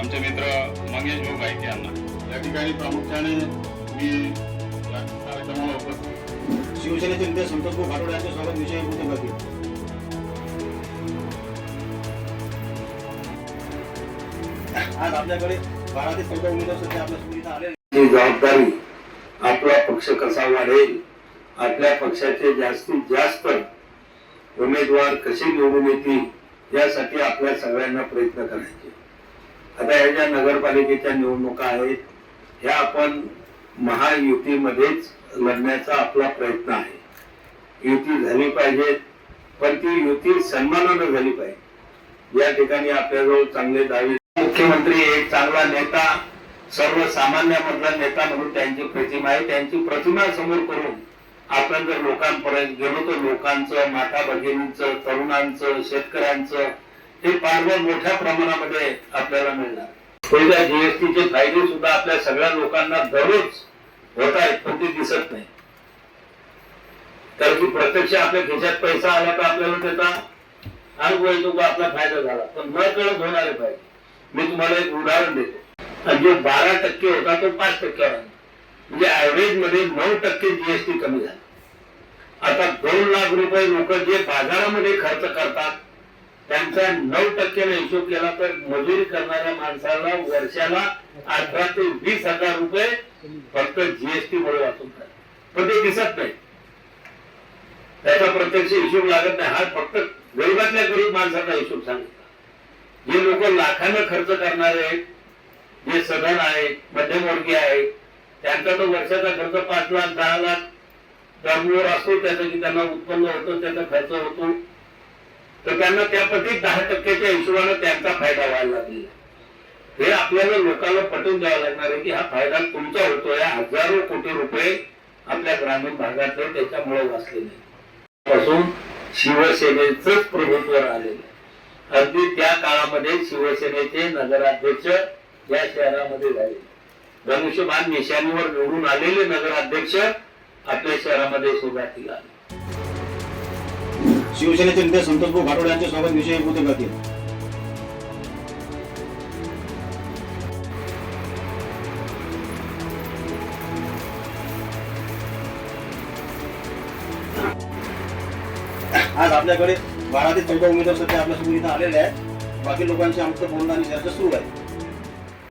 आमचे मित्र मंगेश भाऊ गायके यांना. या ठिकाणी प्रामुख्याने मी या कार्यक्रमाला उपस्थित शिवसेनेचे नेते संतोष भाऊ भाटोडे यांचे स्वागत विषयी होते बाकी आज आपल्याकडे बारा ते चौदा उमेदवार सध्या आपल्या सुविधा आले ही जबाबदारी आपला पक्ष कसा वाढेल? आपल्या पक्षाचे जास्तीत जास्त उमेदवार कसे निवडून येतील? यासाठी आपल्या सगळ्यांना प्रयत्न करायचे. आता या ज्या नगरपालिकेच्या निवडणुका आहेत. ह्या आपण महायुतीमध्येच लढण्याचा आपला प्रयत्न आहे. युती झाली पाहिजे पण ती युती सन्मानानं झाली पाहिजे. या ठिकाणी आपल्याजवळ चांगले दावे मुख्यमंत्री एक चांगला नेता सर्वसामान्यामधला नेता म्हणून त्यांची प्रतिमा आहे. त्यांची प्रतिमा समोर करून आपण जर लोकांपर्यंत गेलो तर लोकांचं माता भगिनींचं तरुणांचं शेतकऱ्यांचं ते पाठबळ मोठ्या प्रमाणामध्ये आपल्याला मिळणार. पहिल्या जीएसटीचे फायदे सुद्धा आपल्या सगळ्या लोकांना दररोज होत आहेत पण ते दिसत नाही. कारण की प्रत्यक्ष आपल्या खिशात पैसा आला तर आपल्याला त्याचा अनुभव येतो का आपला फायदा झाला. पण न कळत होणारे पाहिजे मी तुम्हाला एक उदाहरण देतो. आणि जो बारा टक्के होता तो पाच टक्क्यावर आला. म्हणजे ऍव्हरेजमध्ये नऊ टक्के जीएसटी कमी झाला. आता दोन लाख रुपये लोक जे बाजारामध्ये खर्च करतात त्यांचा नऊ टक्क्याने हिशोब केला तर मजुरी करणाऱ्या माणसाला वर्षाला अठरा ते वीस हजार रुपये फक्त जीएसटी मुळे वाचून पण ते दिसत नाही. त्याचा प्रत्यक्ष हिशोब लागत नाही. हा फक्त गरीबातल्या गरीब माणसाचा हिशोब सांगितला जे लोक लाखानं खर्च करणारे आहेत जे सधन आहेत मध्यमवर्गीय आहेत त्यांचा तो वर्षाचा खर्च पाच लाख दहा लाख दरमोर असतो. त्याचं की त्यांना उत्पन्न होतं त्याचा खर्च होतो. तर त्यांना त्यापैकी दहा टक्क्याच्या हिशोबानं त्यांचा फायदा व्हायला लागलेला हे आपल्याला लोकांना पटवून द्यावं लागणार आहे की हा फायदा तुमचा होतोय हजारो कोटी रुपये आपल्या ग्रामीण भागातले त्याच्यामुळे वाचलेले पासून शिवसेनेच प्रभुत्व राहिलेलं अगदी त्या काळामध्ये शिवसेनेचे नगराध्यक्ष या शहरामध्ये झाले. धनुष्यबाण निशाणीवर निवडून आलेले नगराध्यक्ष आपल्या शहरामध्ये सुरुवातीला आले. शिवसेनेचे नेते संतोष भाऊ भाटोडे यांचे स्वागत विषय होते करतील. आज आपल्याकडे बारा ते चौदा उमेदवार सध्या आपल्यासमोर इथं आलेले आहेत. बाकी लोकांची आमचं बोलणं आणि चर्चा सुरू आहे.